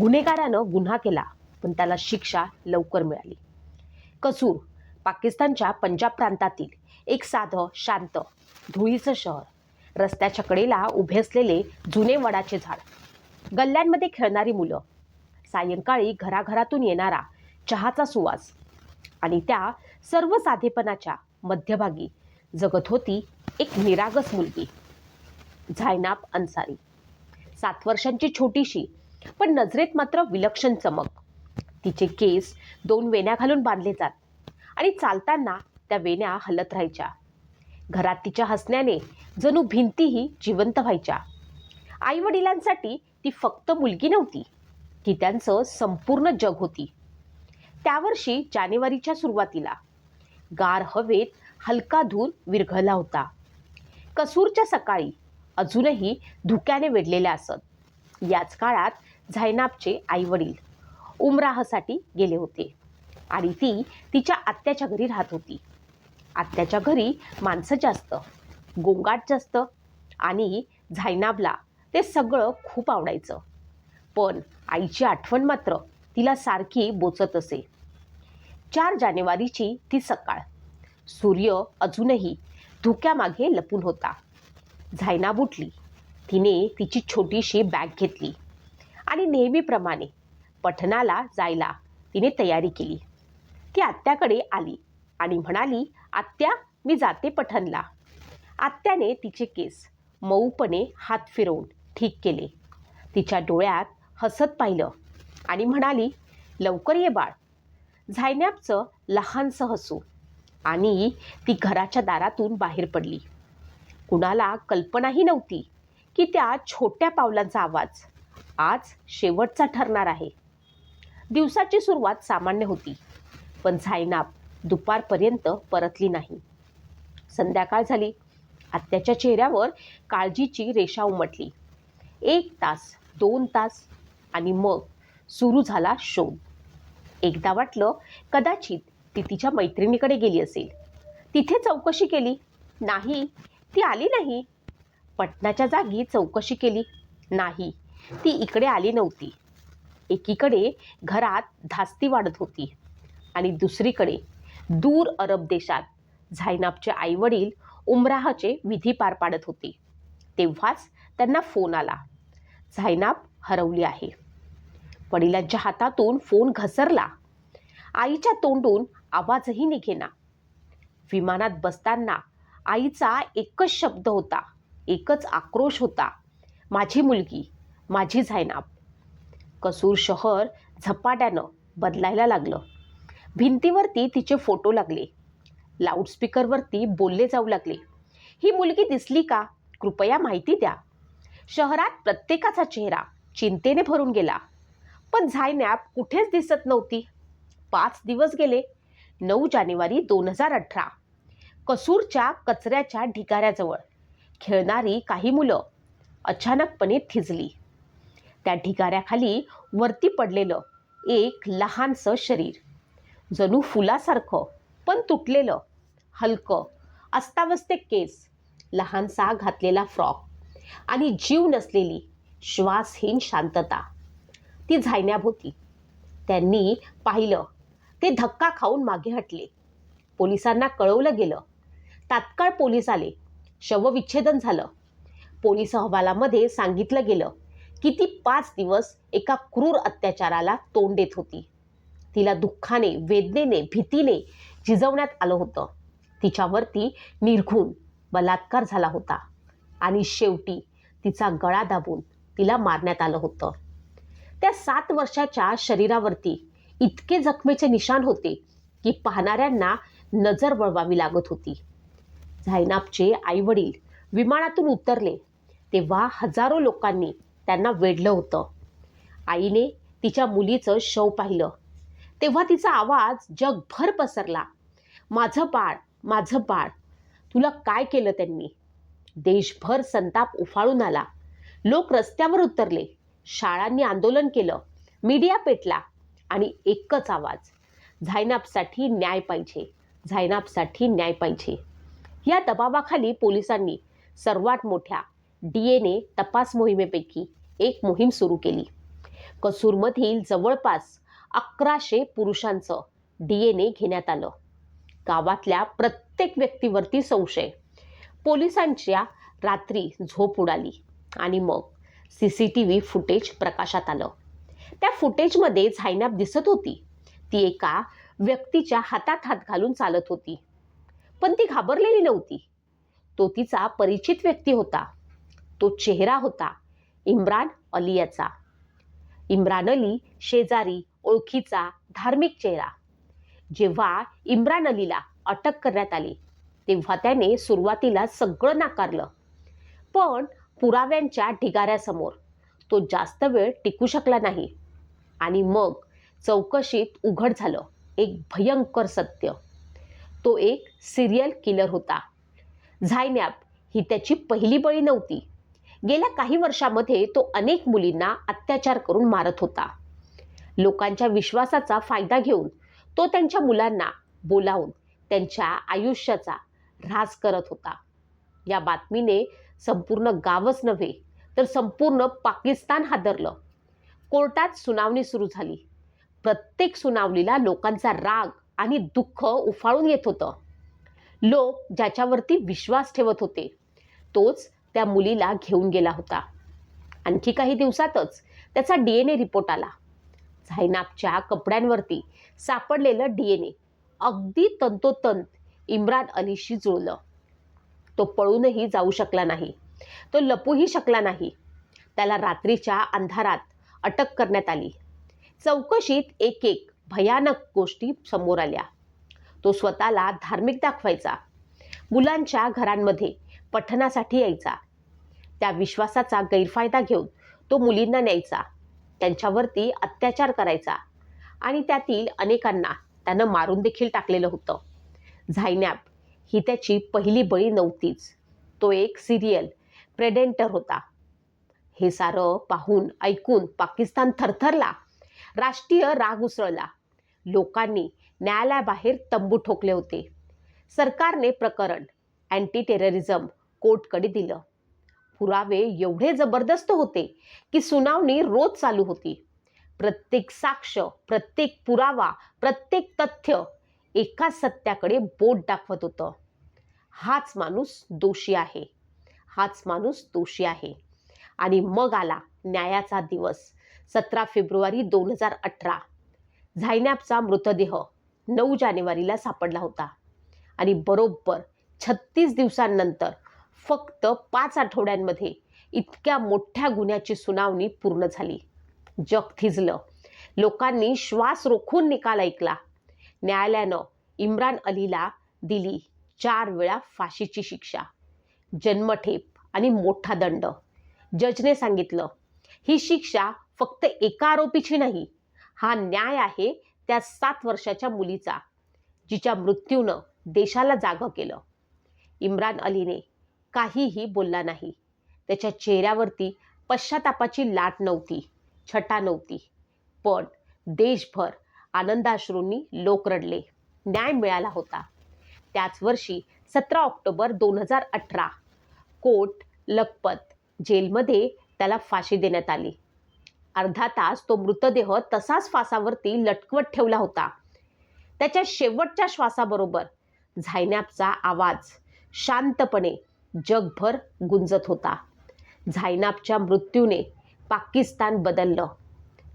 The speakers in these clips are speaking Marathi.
गुन्हेगारानं गुन्हा केला पण त्याला शिक्षा लवकर मिळाली. कसूर पाकिस्तानच्या पंजाब प्रांतातील एक साधं शांत धुळीचं शहर. रस्त्याच्या कडेला उभे असलेले जुने वडाचे झाड. गल्ल्यांमध्ये खेळणारी मुलं. सायंकाळी घराघरातून येणारा चहाचा सुवास. आणि त्या सर्व साधेपणाच्या मध्यभागी जगत होती एक निरागस मुलगी. झायनाब अन्सारी. सात वर्षांची छोटीशी पण नजरेत मात्र विलक्षण चमक. तिचे केस दोन वेण्या घालून बांधले जात आणि चालताना त्या वेण्या हलत राहायच्या. घरात तिच्या हसण्याने जणू भिंतीही जिवंत व्हायच्या. आई वडिलांसाठी ती फक्त मुलगी नव्हती ती त्यांचं संपूर्ण जग होती. त्या वर्षी जानेवारीच्या सुरुवातीला गार हवेत हलका धूर विरघळला होता. कसूरच्या सकाळी अजूनही धुक्याने वेढलेल्या असत. याच काळात झायनाबचे आई वडील उमराहसाठी गेले होते. आणि ती तिच्या आत्याच्या घरी राहत होती. आत्याच्या घरी माणसं जास्त गोंगाट जास्त आणि झायनाबला ते सगळं खूप आवडायचं. पण आईची आठवण मात्र तिला सारखी बोचत असे. चार जानेवारीची ती सकाळ. सूर्य अजूनही धुक्यामागे लपून होता. झायनाब उठली. तिने तिची छोटीशी बॅग घेतली. आणि नेहमीप्रमाणे पठणाला जायला तिने तयारी केली. ती आत्याकडे आली आणि म्हणाली आत्या मी जाते पठणला. आत्याने तिचे केस मऊपणे हात फिरवून ठीक केले. तिच्या डोळ्यात हसत पाहिलं आणि म्हणाली लवकर ये बाळ. झायनॅपचं लहानसं हसू. आणि ती घराच्या दारातून बाहेर पडली. कुणाला कल्पनाही नव्हती की त्या छोट्या पावलांचा आवाज आज शेवटचा ठरणार आहे. दिवसाची सुरुवात सामान्य होती पण झायनाब दुपारपर्यंत परतली नाही. संध्याकाळ झाली. आत्याच्या चेहऱ्यावर काळजीची रेषा उमटली. एक तास दोन तास आणि मग सुरू झाला शोध. एकदा वाटलं कदाचित ती तिच्या मैत्रिणीकडे गेली असेल. तिथे चौकशी केली. नाही ती आली नाही. पटनाच्या जागी चौकशी केली. नाही ती इकडे आली नव्हती. एकीकडे घरात धास्ती वाढत होती आणि दुसरीकडे दूर अरब देशात झायनाबचे आईवडील उमराहचे विधी पार पाडत होते. तेव्हाच त्यांना फोन आला. झायनाब हरवली आहे. वडिलांच्या हातातून फोन घसरला. आईच्या तोंडून आवाजही निघेना. विमानात बसताना आईचा एकच शब्द होता. एकच आक्रोश होता. माझी मुलगी माझी झायनाब कसूर शहर झपाट्यानं बदलायला लागलं. भिंतीवरती तिचे फोटो लागले. लाऊडस्पीकरवरती बोलले जाऊ लागले. ही मुलगी दिसली का? कृपया माहिती द्या. शहरात प्रत्येकाचा चेहरा चिंतेने भरून गेला. पण झायनॅप कुठेच दिसत नव्हती. पाच दिवस गेले. नऊ जानेवारी दोन हजार अठरा. कसूरच्या कचऱ्याच्या ढिगाऱ्याजवळ खेळणारी काही मुलं अचानकपणे थिजली. त्या ढिगाऱ्याखाली वरती पडलेलं एक लहानसं शरीर. जणू फुलासारखं पण तुटलेलं हलकं अस्तावस्ते केस लहानसा घातलेला फ्रॉक आणि जीव नसलेली श्वासहीन शांतता. ती झायन्याब होती. त्यांनी पाहिलं ते धक्का खाऊन मागे हटले. पोलिसांना कळवलं गेलं. तात्काळ पोलीस आले. शवविच्छेदन झालं. पोलीस अहवालामध्ये सांगितलं गेलं. किती पाच दिवस एका क्रूर अत्याचाराला तोंड देत होती. तिला दुःखाने वेदनेने भीतीने झिजवण्यात आलं होतं. तिच्यावरती निर्घुण बलात्कार झाला होता आणि शेवटी तिचा गळा दाबून तिला मारण्यात आलं होतं. त्या सात वर्षाच्या शरीरावरती इतके जखमेचे निशाण होते की पाहणाऱ्यांना नजर वळवावी लागत होती. झायनाबचे आईवडील विमानातून उतरले तेव्हा हजारो लोकांनी त्यांना वेढलं होतं. आईने तिच्या मुलीचं शव पाहिलं. तेव्हा तिचा आवाज जगभर पसरला. माझं बाळ माझं बाळ तुला काय केलं त्यांनी? देशभर संताप उफाळून आला. लोक रस्त्यावर उतरले. शाळांनी आंदोलन केलं. मीडिया पेटला आणि एकच आवाज झायनाबसाठी न्याय पाहिजे झायनाबसाठी न्याय पाहिजे. या दबावाखाली पोलिसांनी सर्वात मोठ्या डी एन ए तपास मोहिमेपैकी एक मोहीम सुरू केली. कसूरमधील जवळपास अकराशे पुरुषांचं डी एन ए घेण्यात आलं. गावातल्या प्रत्येक व्यक्तीवरती संशय. पोलिसांच्या रात्री झोप उडाली आणि मग C C T V footage प्रकाशात आलं. त्या फुटेजमध्ये झायनाब दिसत होती. ती एका व्यक्तीच्या हातात हात घालून चालत होती. पण ती घाबरलेली नव्हती. तो तिचा परिचित व्यक्ती होता. तो चेहरा होता. इम्रान अली याचा. इम्रान अली शेजारी ओळखीचा धार्मिक चेहरा. जेव्हा इम्रान अलीला अटक करण्यात आली तेव्हा त्याने सुरुवातीला सगळं नाकारलं. पण पुराव्यांच्या ढिगाऱ्यासमोर तो जास्त वेळ टिकू शकला नाही आणि मग चौकशीत उघड झालं. एक भयंकर सत्य. तो एक सिरियल किलर होता. झायनॅप ही त्याची पहिली बळी नव्हती. गेल्या काही वर्षामध्ये तो अनेक मुलींना अत्याचार करून मारत होता. लोकांच्या विश्वासाचा फायदा घेऊन तो त्यांच्या मुलांना बोलावून त्यांच्या आयुष्याचा ऱ्हास करत होता. या बातमीने संपूर्ण गावच नव्हे तर संपूर्ण पाकिस्तान हादरलं. कोर्टात सुनावणी सुरू झाली. प्रत्येक सुनावणीला लोकांचा राग आणि दुःख उफाळून येत होतं. लोक ज्याच्यावरती विश्वास ठेवत होते तोच त्या मुलीला घेऊन गेला होता. आणखी काही दिवसातच त्याचा डी एन ए रिपोर्ट आला. झायनाबच्या कपड्यांवरती सापडलेलं डी एन ए अगदी तंतोतंत इम्रान अलीशी जुळलं. तो पळूनही जाऊ शकला नाही. तो लपूही शकला नाही. त्याला रात्रीच्या अंधारात अटक करण्यात आली. चौकशीत एक एक भयानक गोष्टी समोर आल्या. तो स्वतःला धार्मिक दाखवायचा. मुलांच्या घरांमध्ये पठणासाठी यायचा. त्या विश्वासाचा गैरफायदा घेऊन तो मुलींना न्यायचा. त्यांच्यावरती अत्याचार करायचा. आणि त्यातील अनेकांना त्यानं मारून देखील टाकलेलं होतं. झायनॅप ही त्याची पहिली बळी नव्हतीच. तो एक सिरियल प्रेडेंटर होता. हे सारं पाहून ऐकून पाकिस्तान थरथरला राष्ट्रीय राग उसळला. लोकांनी न्यायालयाबाहेर तंबू ठोकले होते. सरकारने प्रकरण अँटी टेररिझम कोर्टकडे दिलं. पुरावे एवढे जबरदस्त होते की सुनावणी रोज चालू होती. प्रत्येक साक्ष प्रत्येक पुरावा प्रत्येक तथ्य एका सत्याकडे बोट दाखवत होतं. हाच माणूस दोषी आहे. हाच माणूस दोषी आहे. आणि मग आला न्यायाचा दिवस सतरा फेब्रुवारी दोन हजार अठरा. झायनॅपचा मृतदेह नऊ जानेवारीला सापडला होता. आणि बरोबर छत्तीस दिवसांनंतर फक्त पाच आठवड्यांमध्ये इतक्या मोठ्या गुन्ह्याची सुनावणी पूर्ण झाली. जग थिजलं. लोकांनी श्वास रोखून निकाल ऐकला. न्यायालयानं इम्रान अलीला दिली चार वेळा फाशीची शिक्षा. जन्मठेप आणि मोठा दंड. जजने सांगितलं ही शिक्षा फक्त एका आरोपीची नाही हा न्याय आहे त्या सात वर्षाच्या मुलीचा जिच्या मृत्यूनं देशाला जागं केलं. इम्रान अलीने काहीही बोलला नाही. त्याच्या चेहऱ्यावरती पश्चातापाची लाट नव्हती छटा नव्हती. पण देशभर आनंदाश्रूंनी लोक रडले. न्याय मिळाला होता. त्याच वर्षी सतरा ऑक्टोबर दोन हजार अठरा कोट लखपत जेलमध्ये त्याला फाशी देण्यात आली. अर्धा तास तो मृतदेह तसाच फासावरती लटकवत ठेवला होता. त्याच्या शेवटच्या श्वासाबरोबर झायनॅपचा आवाज शांतपणे जगभर गुंजत होता. झायनाबच्या मृत्यूने पाकिस्तान बदललं.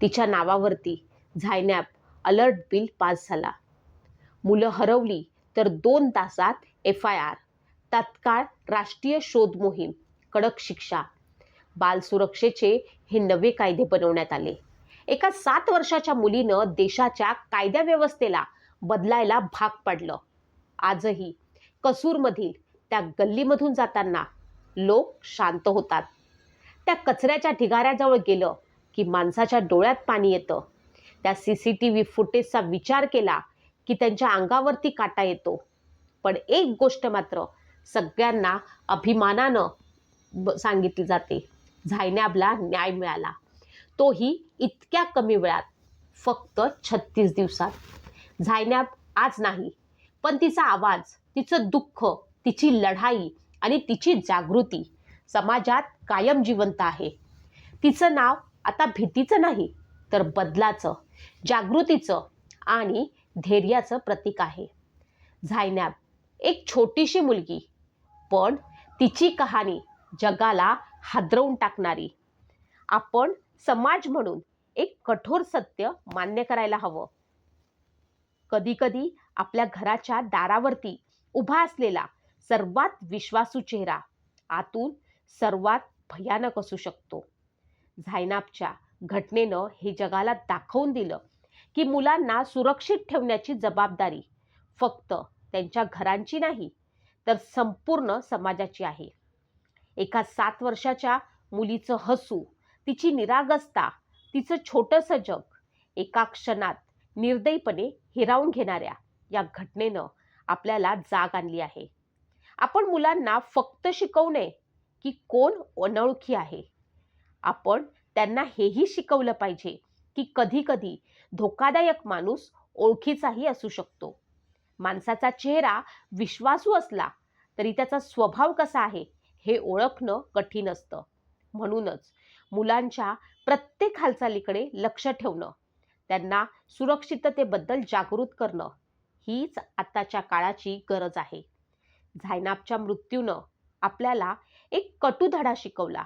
तिच्या नावावरती झायनॅप अलर्ट बिल पास झाला. मुलं हरवली तर दोन तासात एफ आय आर तात्काळ राष्ट्रीय शोध मोहीम कडक शिक्षा बाल सुरक्षेचे हे नवे कायदे बनवण्यात आले. एका सात वर्षाच्या मुलीनं देशाच्या कायद्याव्यवस्थेला बदलायला भाग पाडलं. आजही कसूरमधील त्या गल्लीमधून जाताना लोक शांत होतात. त्या कचऱ्याच्या ढिगाऱ्याजवळ गेलं की माणसाच्या डोळ्यात पाणी येतं. त्या सी सी टी व्ही फुटेजचा विचार केला की त्यांच्या अंगावरती काटा येतो. पण एक गोष्ट मात्र सगळ्यांना अभिमानानं ब- सांगितली जाते. झायनॅबला न्याय मिळाला. तोही इतक्या कमी वेळात फक्त छत्तीस दिवसात. झायनॅब आज नाही पण तिचा आवाज तिचं दुःख तिची लढाई आणि तिची जागृती. समाजात कायम जिवंत आहे. तिचं नाव आता भीतीचं नाही तर बदलाचं जागृतीचं आणि धैर्याचं प्रतीक आहे. झायनॅब एक छोटीशी मुलगी पण तिची कहाणी जगाला हादरवून टाकणारी. आपण समाज म्हणून एक कठोर सत्य मान्य करायला हवं. कधीकधी आपल्या घराच्या दारावरती उभा असलेला सर्वात विश्वासू चेहरा आतून सर्वात भयानक असू शकतो. झायनाबच्या घटनेनं हे जगाला दाखवून दिलं की मुलांना सुरक्षित ठेवण्याची जबाबदारी फक्त त्यांच्या घरांची नाही तर संपूर्ण समाजाची आहे. एका सात वर्षाच्या मुलीचं हसू तिची निरागसता तिचं छोटंसं जग एका क्षणात निर्दयीपणे हिरावून घेणाऱ्या या घटनेनं आपल्याला जाग आणली आहे. आपण मुलांना फक्त शिकवणे की कोण अनोळखी आहे. आपण त्यांना हेही शिकवलं पाहिजे की कधीकधी धोकादायक माणूस ओळखीचाही असू शकतो. माणसाचा चेहरा विश्वासू असला तरी त्याचा स्वभाव कसा आहे हे ओळखणं कठीण असतं. म्हणूनच मुलांच्या प्रत्येक हालचालीकडे लक्ष ठेवणं त्यांना सुरक्षिततेबद्दल जागृत करणं हीच आत्ताच्या काळाची गरज आहे. झायनाबच्या मृत्यूनं आपल्याला एक कटू धडा शिकवला.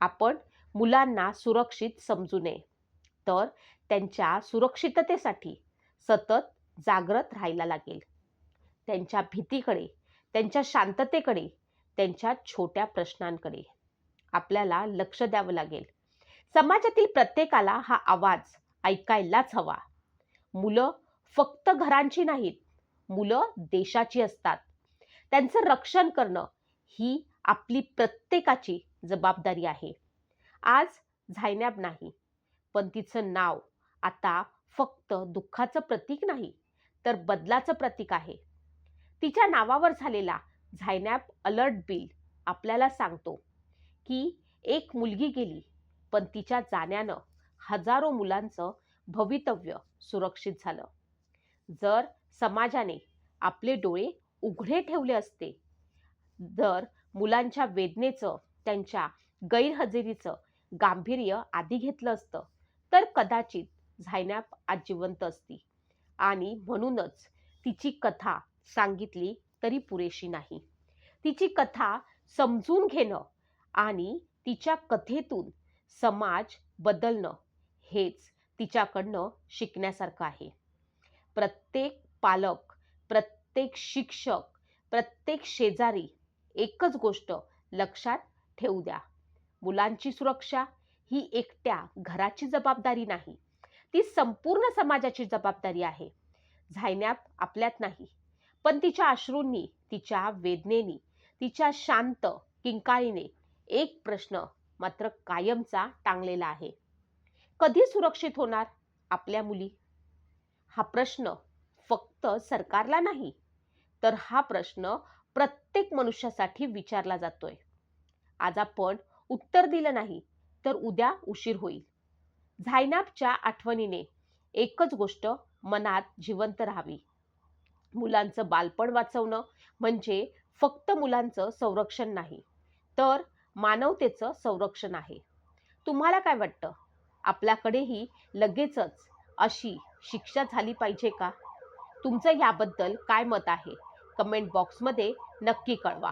आपण मुलांना सुरक्षित समजू नये. तर त्यांच्या सुरक्षिततेसाठी सतत जागृत राहायला लागेल. त्यांच्या भीतीकडे त्यांच्या शांततेकडे त्यांच्या छोट्या प्रश्नांकडे आपल्याला लक्ष द्यावं लागेल. समाजातील प्रत्येकाला हा आवाज ऐकायलाच हवा. मुलं फक्त घरांची नाहीत मुलं देशाची असतात. त्यांचं रक्षण करणं ही आपली प्रत्येकाची जबाबदारी आहे. आज झायनॅब नाही पण तिचं नाव आता फक्त दुःखाचं प्रतीक नाही तर बदलाचं प्रतीक आहे. तिच्या नावावर झालेला झायनॅब अलर्ट बिल आपल्याला सांगतो की एक मुलगी गेली पण तिच्या जाण्यानं हजारो मुलांचं भवितव्य सुरक्षित झालं. जर समाजाने आपले डोळे उघडे ठेवले असते. जर मुलांच्या वेदनेचं त्यांच्या गैरहजेरीचं गांभीर्य आधी घेतलं असतं तर कदाचित झायनॅप आज जिवंत असती. आणि म्हणूनच तिची कथा सांगितली तरी पुरेशी नाही. तिची कथा समजून घेणं आणि तिच्या कथेतून समाज बदलणं हेच तिच्याकडनं शिकण्यासारखं आहे. प्रत्येक पालक प्रत्येक प्रत्येक शिक्षक प्रत्येक शेजारी एकच गोष्ट लक्षात ठेवू द्या. मुलांची सुरक्षा ही एकट्या घराची जबाबदारी नाही. ती संपूर्ण समाजाची जबाबदारी आहे. झायन्याप आपल्यात नाही. पण तिच्या अश्रूंनी तिच्या वेदनेनी तिच्या शांत किंकाळीने एक प्रश्न मात्र कायमचा टांगलेला आहे. कधी सुरक्षित होणार आपल्या मुली? हा प्रश्न फक्त सरकारला नाही तर हा प्रश्न प्रत्येक मनुष्यासाठी विचारला जातोय. आज आपण उत्तर दिलं नाही तर उद्या उशीर होईल. झायनाबच्या आठवणीने एकच गोष्ट मनात जिवंत राहावी. मुलांचं बालपण वाचवणं म्हणजे फक्त मुलांचं संरक्षण नाही तर मानवतेचं संरक्षण आहे. तुम्हाला काय वाटतं? आपल्याकडेही लगेचच अशी शिक्षा झाली पाहिजे का? तुमचं याबद्दल काय मत आहे? कमेंट बॉक्समध्ये नक्की कळवा.